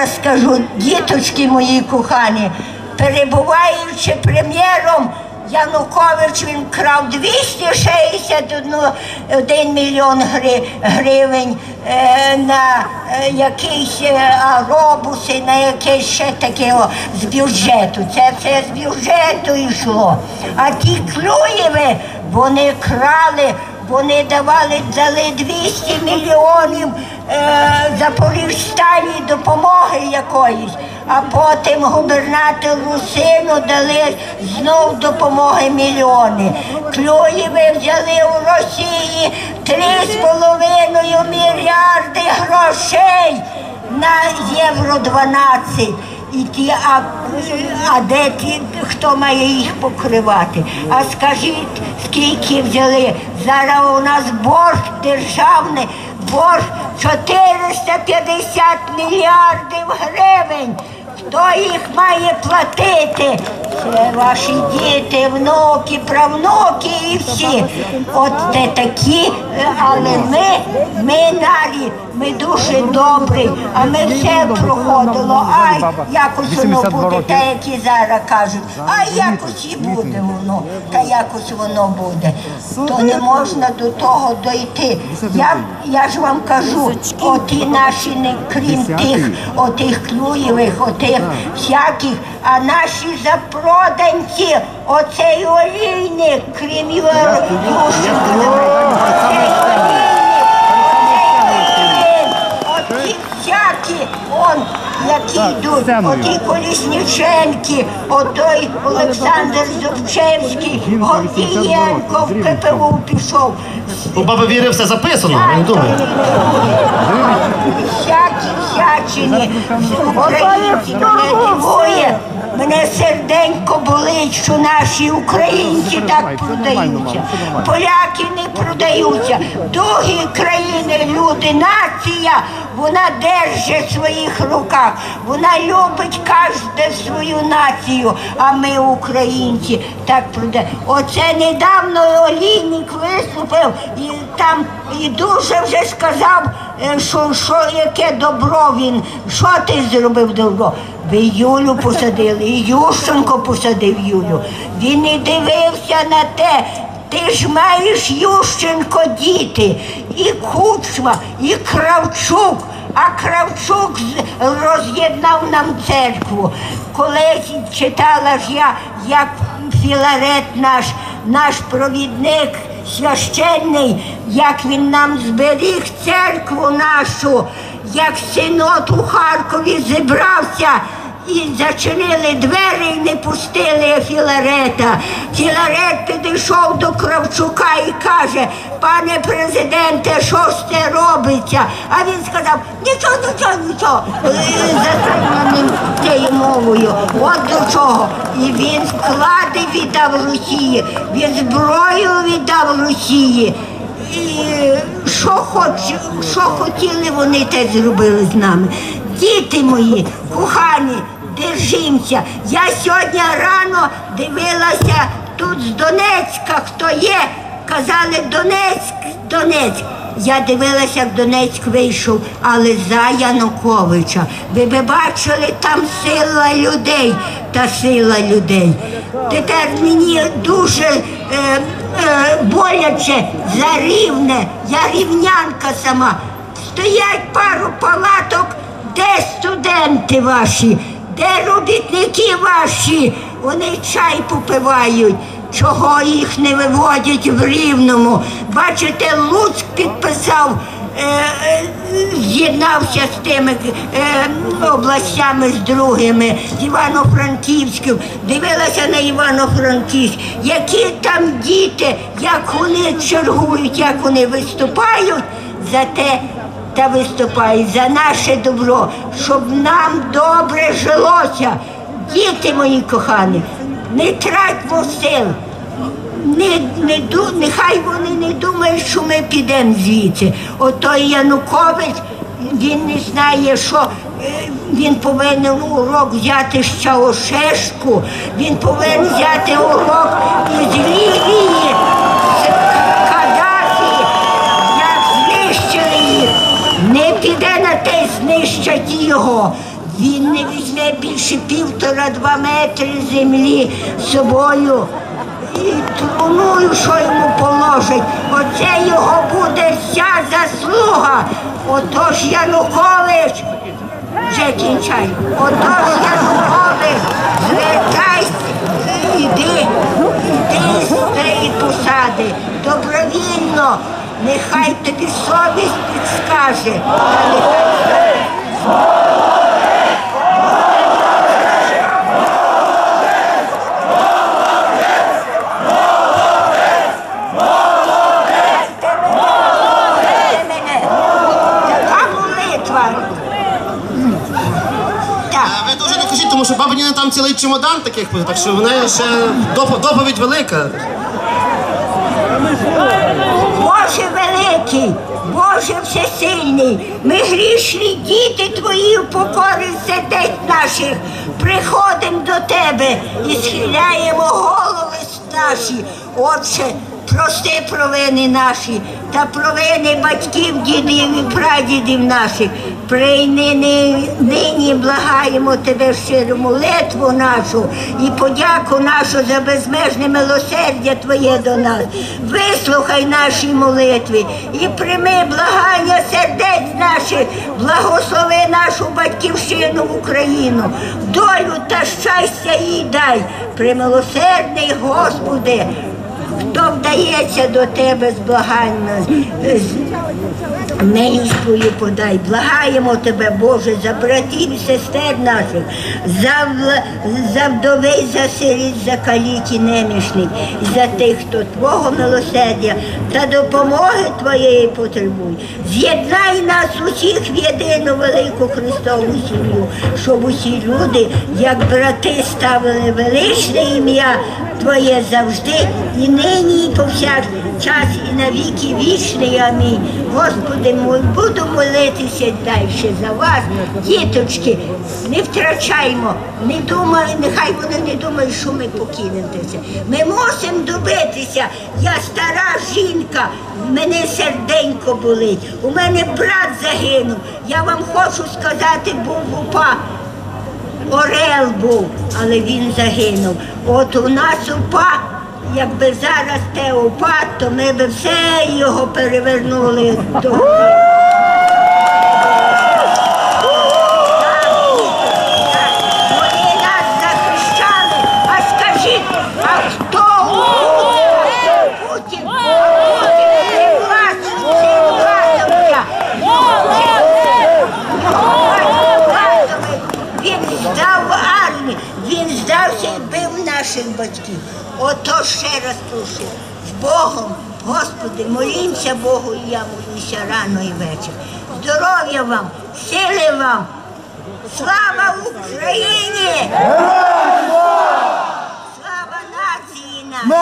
Я скажу, діточки мої кохані, перебуваючи прем'єром, Янукович він крав 261 мільйон гри- гривень е, на е, якісь е, аробуси, на якесь ще таке о, з бюджету. Це все з бюджету йшло. А ті Клюєви, вони крали, вони давали, дали 200 мільйонів е, Запоріжстані допомоги якоїсь, а потім губернатору сину дали знов допомоги мільйони. Клюєви взяли у Росії 3,5 мільярди грошей на євро 12. І ті, а, а де ті, хто має їх покривати? А скажіть, скільки взяли? Зараз у нас борг державний, борг 450 мільярдів гривень. Хто їх має платити? Це ваші діти, внуки, правнуки і всі. От це такі, е, але ми, ми нарі, ми дуже добрі, а ми все проходило. Ай, якось воно буде, те, які зараз кажуть, а якось і буде воно, та якось воно буде. То не можна до того дойти. Я, я ж вам кажу, оті наші, не крім тих, отих клюєвих, отих всяких, а наші запроданці, оцей олійник, крім його оцей олійник, оті всякі, он, які йдуть, оті Колісніченки, отой Олександр Зубчевський, Гордієнко в ППУ пішов. У баби Віри все записано, не думайте. Всякі всячини. Українці мене дивує. Мене серденько болить, що наші українці так продаються. Поляки не продаються. Другі країни, люди, нація, вона держить в своїх руках. Вона любить кожне свою націю. А ми, українці, так продаємо. Оце недавно олійник виступив і там і дуже вже сказав, е, що, що яке добро він. Що ти зробив добро? Ви Юлю посадили, і Ющенко посадив Юлю. Він не дивився на те. Ти ж маєш Ющенко діти, і Кучма, і Кравчук. А Кравчук роз'єднав нам церкву. Колись читала ж я, як Філарет наш, наш провідник священний, як він нам зберіг церкву нашу, як синод у Харкові зібрався. І зачинили двері і не пустили Філарета. Філарет підійшов до Кравчука і каже, пане президенте, що ж це робиться? А він сказав, нічого, нічого, нічого. Цією мовою. От до чого. І він склади віддав Росії, він зброю віддав Росії. І що, хоч, що хотіли, вони те зробили з нами. Діти мої, кохані, держимося. Я сьогодні рано дивилася тут з Донецька, хто є, казали Донецьк, Донецьк. Я дивилася, як Донецьк вийшов, але за Януковича. Ви би бачили там сила людей та сила людей. Тепер мені дуже е, е, боляче за рівне, я рівнянка сама. Стоять пару палаток, де студенти ваші, де робітники ваші, вони чай попивають. Чого їх не виводять в рівному? Бачите, Луцьк підписав, е, е, з'єднався з тими е, областями з другими, з Івано-Франківським. Дивилася на Івано-Франківськ, які там діти, як вони чергують, як вони виступають за те. Та виступають за наше добро, щоб нам добре жилося. Діти мої кохані, не тратьмо сил. Не, не, нехай вони не думають, що ми підемо звідси. Отой Янукович, він не знає, що е, він повинен урок взяти з Чаушешку, він повинен взяти урок із Лівії, з Каддафі, як знищили їх. Не піде на те знищать його. він не візьме більше півтора-два метри землі з собою. І труною, що йому положить, оце його буде вся заслуга. Отож Янукович, вже кінчай. Отож Янукович, звертайся, іди, іди з цієї посади, добровільно, нехай тобі совість підскаже. кажіть, тому що баба Ніна там цілий чемодан таких, так що в неї ще доповідь велика. Боже великий, Боже всесильний, ми грішні діти твої в покорі сердець наших. Приходимо до тебе і схиляємо голови наші. Отче, прости провини наші та провини батьків, дідів і прадідів наших. Прийни нині, благаємо тебе щиру молитву нашу і подяку нашу за безмежне милосердя Твоє до нас. Вислухай наші молитви і прийми благання сердець наших, благослови нашу батьківщину в Україну, долю та щастя їй дай, примилосердний Господи. Хто вдається до тебе з благанням, милість подай. Благаємо тебе, Боже, за братів і сестер наших, за, за вдовий, за сиріт, за каліті немішних, за тих, хто Твого милосердя та допомоги Твоєї потребує. З'єднай нас усіх в єдину велику Христову сім'ю, щоб усі люди, як брати, ставили величне ім'я Твоє завжди, і нині, і повсякчас, і на віки вічний. Амінь. Господи, мой, буду молитися далі за вас, діточки, не втрачаймо, не думай, нехай вони не думають, що ми покинемося. Ми мусимо добитися. Я стара жінка, мене серденько болить. У мене брат загинув. Я вам хочу сказати, був УПА. Орел був, але він загинув. От у нас упа, якби зараз те упа, то ми б все його перевернули до. Він здався і бив наших батьків. Ото ще раз прошу. З Богом, Господи, молімся Богу, і я молюся рано і вечір. Здоров'я вам, сили вам, слава Україні! Слава нації! нашій!